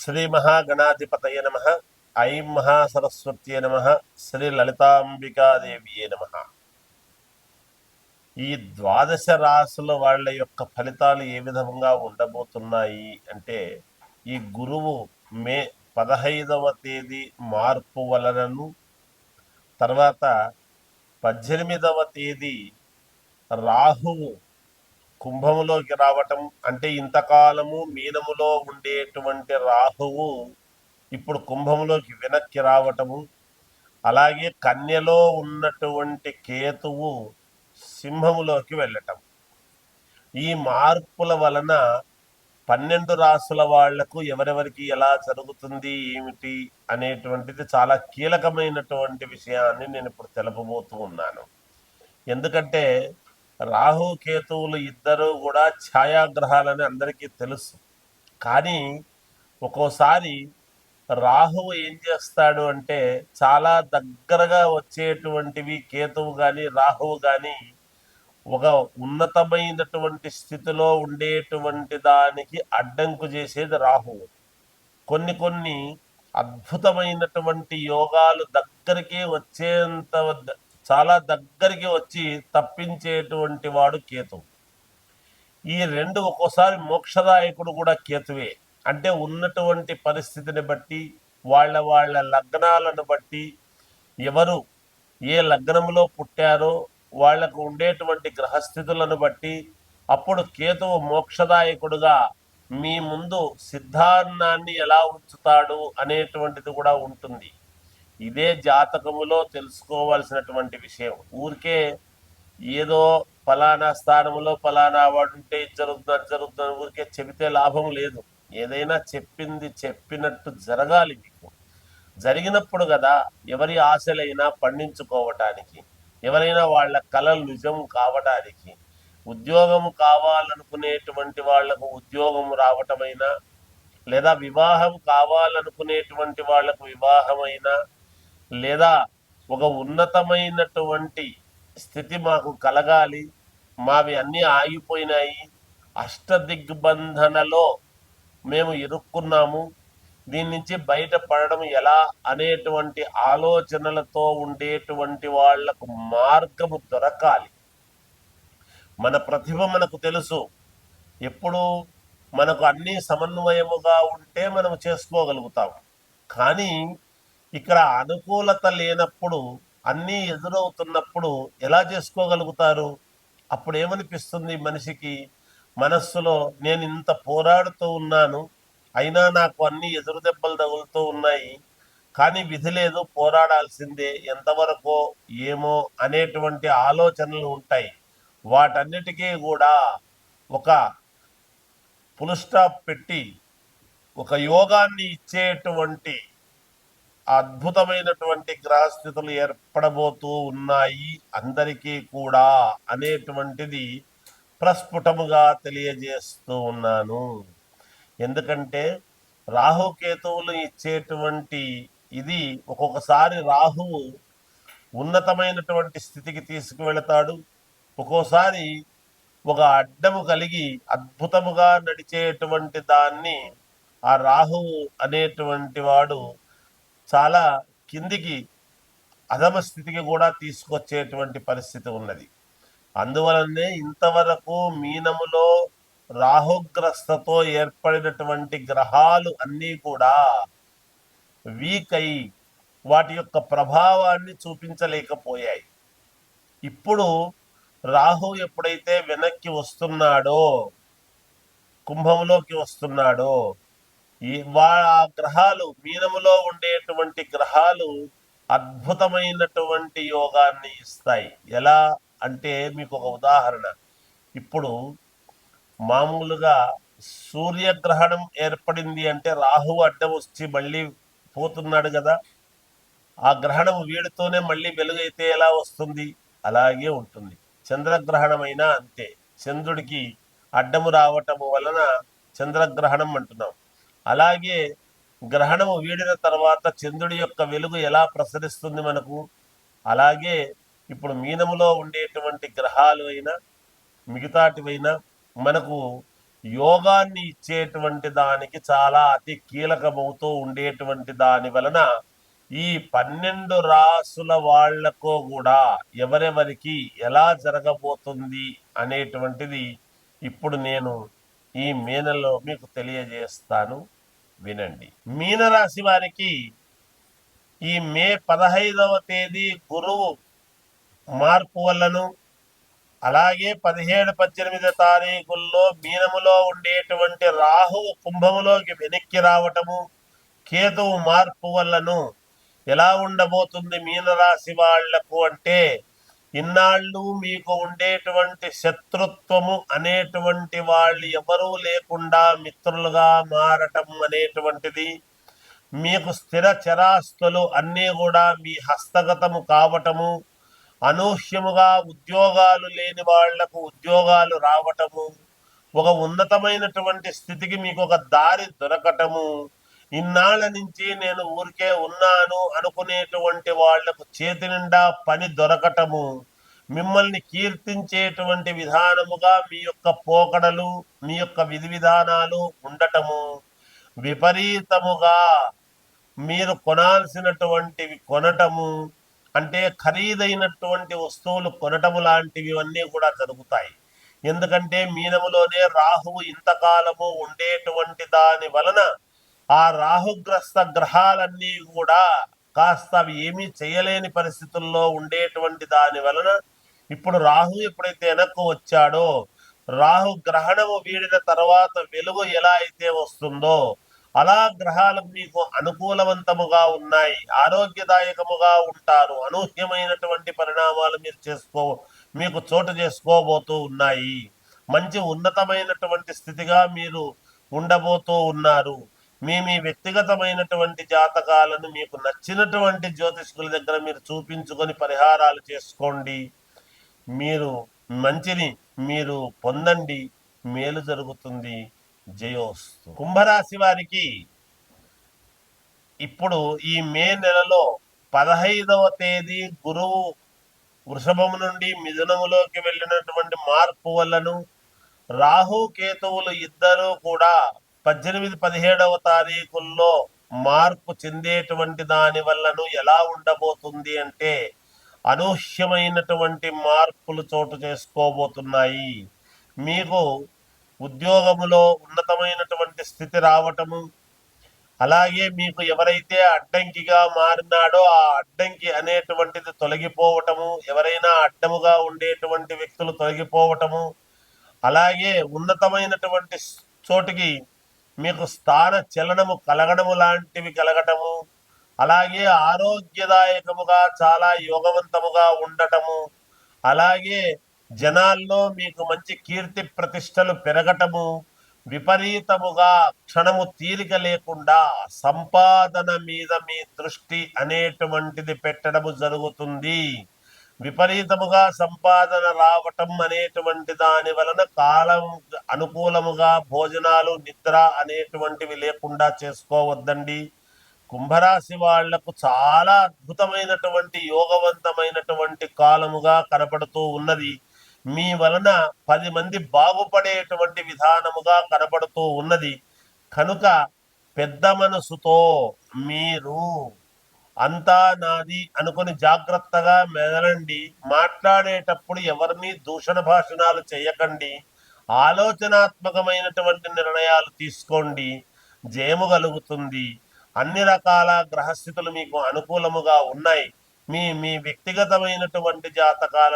శ్రీ మహాగణాధిపతయ నమ. ఐం మహాసరస్వత్యే నమ. శ్రీ లలితాంబికాదేవియే నమ. ఈ ద్వాదశ రాసుల వాళ్ళ యొక్క ఫలితాలు ఏ విధంగా ఉండబోతున్నాయి అంటే ఈ గురువు మే పదహైదవ తేదీ మార్పు వలనను తర్వాత పద్దెనిమిదవ తేదీ రాహువు కుంభములోకి రావటం అంటే ఇంతకాలము మీనములో ఉండేటువంటి రాహువు ఇప్పుడు కుంభములోకి వెనక్కి రావటము. అలాగే కన్యలో ఉన్నటువంటి కేతువు సింహములోకి వెళ్ళటం. ఈ మార్పుల వలన పన్నెండు రాసుల వాళ్ళకు ఎవరెవరికి ఎలా జరుగుతుంది ఏమిటి అనేటువంటిది చాలా కీలకమైనటువంటి విషయాన్ని నేను ఇప్పుడు తెలుపబోతూ ఉన్నాను. ఎందుకంటే రాహు కేతువులు ఇద్దరు కూడా ఛాయాగ్రహాలని అందరికీ తెలుసు. కానీ ఒక్కోసారి రాహువు ఏం చేస్తాడు అంటే చాలా దగ్గరగా వచ్చేటువంటివి కేతువు కానీ రాహువు కానీ ఒక ఉన్నతమైనటువంటి స్థితిలో ఉండేటువంటి దానికి అడ్డంకు చేసేది రాహువు. కొన్ని కొన్ని అద్భుతమైనటువంటి యోగాలు దగ్గరికి వచ్చేంత చాలా దగ్గరికి వచ్చి తప్పించేటువంటి వాడు కేతువు ఈ రెండు ఒక్కోసారి మోక్షదాయకుడు కూడా కేతువే. అంటే ఉన్నటువంటి పరిస్థితిని బట్టి వాళ్ళ వాళ్ళ లగ్నాలను బట్టి ఎవరు ఏ లగ్నంలో పుట్టారో వాళ్ళకు ఉండేటువంటి గ్రహస్థితులను బట్టి అప్పుడు కేతువు మోక్షదాయకుడుగా మీ ముందు సిద్ధాన్నాన్ని ఎలా ఉంచుతాడు అనేటువంటిది కూడా ఉంటుంది. ఇదే జాతకములో తెలుసుకోవాల్సినటువంటి విషయం. ఊరికే ఏదో ఫలానా స్థానంలో ఫలానా వాడు ఉంటే జరుగుతుందని జరుగుతుంది జరుగుతుంది ఊరికే చెబితే లాభం లేదు. ఏదైనా చెప్పింది చెప్పినట్టు జరగాలి మీకు. జరిగినప్పుడు కదా ఎవరి ఆశలైనా పండించుకోవటానికి ఎవరైనా వాళ్ళ కళలు నిజం కావడానికి ఉద్యోగం కావాలనుకునేటువంటి వాళ్ళకు ఉద్యోగం రావటమైనా లేదా వివాహం కావాలనుకునేటువంటి వాళ్ళకు వివాహమైనా లేదా ఒక ఉన్నతమైనటువంటి స్థితి మాకు కలగాలి. మావి అన్నీ ఆగిపోయినాయి. అష్టదిగ్బంధనలో మేము ఇరుక్కున్నాము. దీని నుంచి బయటపడడం ఎలా అనేటువంటి ఆలోచనలతో ఉండేటువంటి వాళ్ళకు మార్గము దొరకాలి. మన ప్రతిభ మనకు తెలుసు. ఎప్పుడు మనకు అన్నీ సమన్వయముగా ఉంటే మనం చేసుకోగలుగుతాం కానీ ఇక్కడ అనుకూలత లేనప్పుడు అన్నీ ఎదురవుతున్నప్పుడు ఎలా చేసుకోగలుగుతారు? అప్పుడు ఏమనిపిస్తుంది మనిషికి? మనస్సులో నేను ఇంత పోరాడుతూ ఉన్నాను అయినా నాకు అన్ని ఎదురు దెబ్బలు తగులుతూ ఉన్నాయి కానీ విధి లేదు పోరాడాల్సిందే ఎంతవరకు ఏమో అనేటువంటి ఆలోచనలు ఉంటాయి. వాటన్నిటికీ కూడా ఒక ఫుల్ స్టాప్ పెట్టి ఒక యోగాన్ని ఇచ్చేటువంటి అద్భుతమైనటువంటి గ్రహస్థితులు ఏర్పడబోతూ ఉన్నాయి అందరికీ కూడా అనేటువంటిది ప్రస్ఫుటముగా తెలియజేస్తూ ఉన్నాను. ఎందుకంటే రాహుకేతువులు ఇచ్చేటువంటి ఇది ఒక్కొక్కసారి రాహువు ఉన్నతమైనటువంటి స్థితికి తీసుకువెళతాడు. ఒక్కోసారి ఒక అడ్డము కలిగి అద్భుతముగా నడిచేటువంటి దాన్ని ఆ రాహువు అనేటువంటి వాడు చాలా కిందికి అధమ స్థితికి కూడా తీసుకొచ్చేటువంటి పరిస్థితి ఉన్నది. అందువలనే ఇంతవరకు మీనములో రాహుగ్రస్తతో ఏర్పడినటువంటి గ్రహాలు అన్నీ కూడా వీక్ అయి వాటి యొక్క ప్రభావాన్ని చూపించలేకపోయాయి. ఇప్పుడు రాహు ఎప్పుడైతే వెనక్కి వస్తున్నాడో కుంభంలోకి వస్తున్నాడో ఈ వా ఆ గ్రహాలు మీనములో ఉండేటువంటి గ్రహాలు అద్భుతమైనటువంటి యోగాన్ని ఇస్తాయి. ఎలా అంటే మీకు ఒక ఉదాహరణ. ఇప్పుడు మామూలుగా సూర్యగ్రహణం ఏర్పడింది అంటే రాహు అడ్డం వచ్చి మళ్ళీ పోతున్నాడు కదా. ఆ గ్రహణం వీడితోనే మళ్ళీ వెలుగైతే ఎలా వస్తుంది? అలాగే ఉంటుంది. చంద్రగ్రహణం అయినా అంతే. చంద్రుడికి అడ్డము రావటము వలన చంద్రగ్రహణం అంటున్నాం. అలాగే గ్రహణము వీడిన తర్వాత చంద్రుడి యొక్క వెలుగు ఎలా ప్రసరిస్తుంది మనకు? అలాగే ఇప్పుడు మీనములో ఉండేటువంటి గ్రహాలు అయినా మిగతాటివైనా మనకు యోగాన్ని ఇచ్చేటువంటి దానికి చాలా అతి కీలకమవుతూ ఉండేటువంటి దాని వలన ఈ పన్నెండు రాసుల వాళ్ళకు కూడా ఎవరెవరికి ఎలా జరగబోతుంది అనేటువంటిది ఇప్పుడు నేను ఈ మీనలో మీకు తెలియజేస్తాను. వినండి. మీనరాశి వారికి ఈ మే పదహైదవ తేదీ గురువు మార్పు వల్లను అలాగే పదిహేడు పద్దెనిమిది తారీఖుల్లో మీనములో ఉండేటువంటి రాహువు కుంభములోకి వెనక్కి రావటము కేతువు మార్పు వల్లను ఎలా ఉండబోతుంది మీనరాశి వాళ్ళకు అంటే ఇన్నాళ్ళు మీకు ఉండేటువంటి శత్రుత్వము అనేటువంటి వాళ్ళు ఎవరూ లేకుండా మిత్రులుగా మారటం అనేటువంటిది. మీకు స్థిర చరాస్తులు అన్నీ కూడా మీ హస్తగతము కావటము అనూహ్యముగా ఉద్యోగాలు లేని వాళ్ళకు ఉద్యోగాలు రావటము ఒక ఉన్నతమైనటువంటి స్థితికి మీకు ఒక దారి దొరకటము ఇన్నాళ్ళ నుంచి నేను ఊరికే ఉన్నాను అనుకునేటువంటి వాళ్ళకు చేతి నిండా పని దొరకటము మిమ్మల్ని కీర్తించేటువంటి విధానముగా మీ యొక్క పోకడలు మీ యొక్క విధి విధానాలు ఉండటము. విపరీతముగా మీరు కొనాల్సినటువంటివి కొనటము అంటే ఖరీదైనటువంటి వస్తువులు కొనటము లాంటివి అన్నీ కూడా జరుగుతాయి. ఎందుకంటే మీనములోనే రాహువు ఇంతకాలము ఉండేటువంటి దాని వలన ఆ రాహుగ్రస్త గ్రహాలన్నీ కూడా కాస్త అవి ఏమీ చేయలేని పరిస్థితుల్లో ఉండేటువంటి దాని వలన ఇప్పుడు రాహు ఎప్పుడైతే వెనక్కు వచ్చాడో రాహు గ్రహణము వీడిన తర్వాత వెలుగు ఎలా అయితే వస్తుందో అలా గ్రహాలు మీకు అనుకూలవంతముగా ఉన్నాయి ఆరోగ్యదాయకముగా ఉంటారు అనూహ్యమైనటువంటి పరిణామాలు మీరు చేసుకో మీకు చోటు చేసుకోబోతూ ఉన్నాయి. మంచి ఉన్నతమైనటువంటి స్థితిగా మీరు ఉండబోతూ ఉన్నారు. మీ మీ వ్యక్తిగతమైనటువంటి జాతకాలను మీకు నచ్చినటువంటి జ్యోతిష్కుల దగ్గర మీరు చూపించుకొని పరిహారాలు చేసుకోండి. మీరు మంచిని మీరు పొందండి. మేలు జరుగుతుంది. జయోస్తు. కుంభరాశి వారికి ఇప్పుడు ఈ మే నెలలో పదహైదవ తేదీ గురువు వృషభము నుండి మిథునములోకి వెళ్ళినటువంటి మార్పు వల్లను రాహు కేతువులు ఇద్దరూ కూడా పద్దెనిమిది పదిహేడవ తారీఖుల్లో మార్పు చెందేటువంటి దాని వల్లను ఎలా ఉండబోతుంది అంటే అనూహ్యమైనటువంటి మార్పులు చోటు చేసుకోబోతున్నాయి. మీకు ఉద్యోగములో ఉన్నతమైనటువంటి స్థితి రావటము అలాగే మీకు ఎవరైతే అడ్డంకిగా మారినాడో ఆ అడ్డంకి అనేటువంటిది తొలగిపోవటము ఎవరైనా అడ్డముగా ఉండేటువంటి వ్యక్తులు తొలగిపోవటము అలాగే ఉన్నతమైనటువంటి చోటికి మీకు స్థాన చలనము కలగడము లాంటివి కలగటము అలాగే ఆరోగ్యదాయకముగా చాలా యోగవంతముగా ఉండటము అలాగే జనాల్లో మీకు మంచి కీర్తి ప్రతిష్టలు పెరగటము విపరీతముగా క్షణము తీరిక లేకుండా సంపాదన మీద మీ దృష్టి అనేటువంటిది పెట్టడము జరుగుతుంది. విపరీతముగా సంపాదన రావటం అనేటువంటి దాని వలన కాలం అనుకూలముగా భోజనాలు నిద్ర అనేటువంటివి లేకుండా చేసుకోవద్దండి. కుంభరాశి వాళ్ళకు చాలా అద్భుతమైనటువంటి యోగవంతమైనటువంటి కాలముగా కనపడుతూ ఉన్నది. మీ వలన పది మంది బాగుపడేటువంటి విధానముగా కనపడుతూ ఉన్నది. కనుక పెద్ద మనసుతో మీరు అంతా నాది అనుకుని జాగ్రత్తగా మెదలండి. మాట్లాడేటప్పుడు ఎవరిని దూషణ భాషణాలు చేయకండి. ఆలోచనాత్మకమైనటువంటి నిర్ణయాలు తీసుకోండి. జయము కలుగుతుంది అన్ని రకాల గ్రహస్థితులు మీకు అనుకూలముగా ఉన్నాయి. మీ మీ వ్యక్తిగతమైనటువంటి జాతకాలను